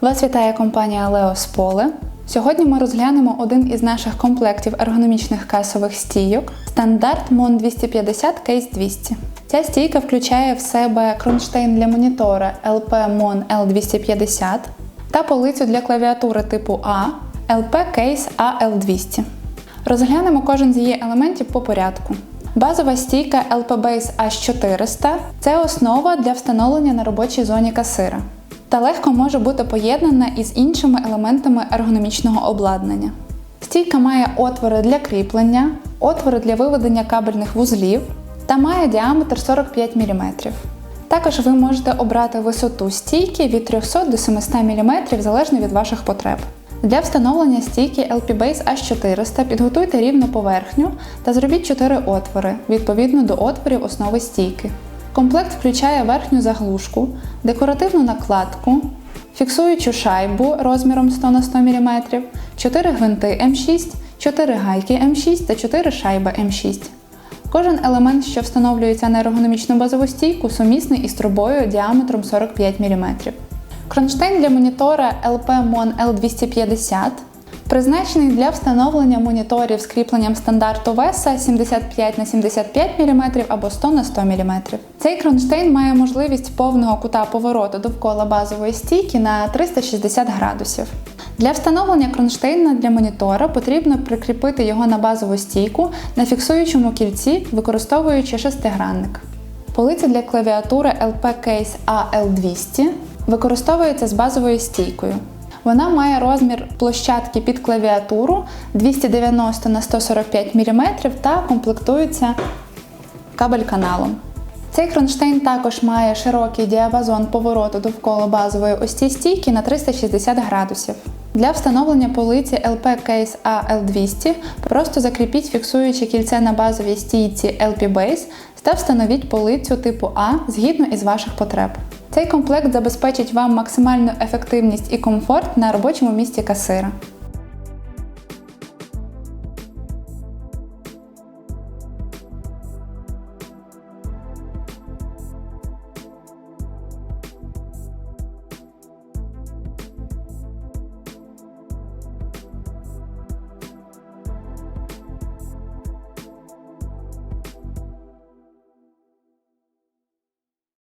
Вас вітає компанія Leos Pole. Сьогодні ми розглянемо один із наших комплектів ергономічних касових стійок стандарт MON 250 Case 200. Ця стійка включає в себе кронштейн для монітора LP MON L250 та полицю для клавіатури типу А LP Case AL200. Розглянемо кожен з її елементів по порядку. Базова стійка LP Base H400 це основа для встановлення на робочій зоні касира та легко може бути поєднана із іншими елементами ергономічного обладнання. Стійка має отвори для кріплення, отвори для виведення кабельних вузлів та має діаметр 45 мм. Також ви можете обрати висоту стійки від 300 до 700 мм залежно від ваших потреб. Для встановлення стійки LP Base H400 підготуйте рівну поверхню та зробіть 4 отвори відповідно до отворів основи стійки. Комплект включає верхню заглушку, декоративну накладку, фіксуючу шайбу розміром 100 на 100 мм, 4 гвинти М6, 4 гайки М6 та 4 шайби М6. Кожен елемент, що встановлюється на ергономічну базову стійку, сумісний із трубою діаметром 45 мм. Кронштейн для монітора LP MON L250 призначений для встановлення моніторів з кріпленням стандарту веса 75 на 75 мм або 100 на 100 мм. Цей кронштейн має можливість повного кута повороту довкола базової стійки на 360 градусів. Для встановлення кронштейна для монітора потрібно прикріпити його на базову стійку на фіксуючому кільці, використовуючи шестигранник. Полиця для клавіатури LP Case AL200 використовується з базовою стійкою. Вона має розмір площадки під клавіатуру 290 на 145 мм та комплектується кабель-каналом. Цей кронштейн також має широкий діапазон повороту довкола базової осі стійки на 360 градусів. Для встановлення полиці LP Case AL200 просто закріпіть фіксуюче кільце на базовій стійці LP Base та встановіть полицю типу А згідно із ваших потреб. Цей комплект забезпечить вам максимальну ефективність і комфорт на робочому місці касира.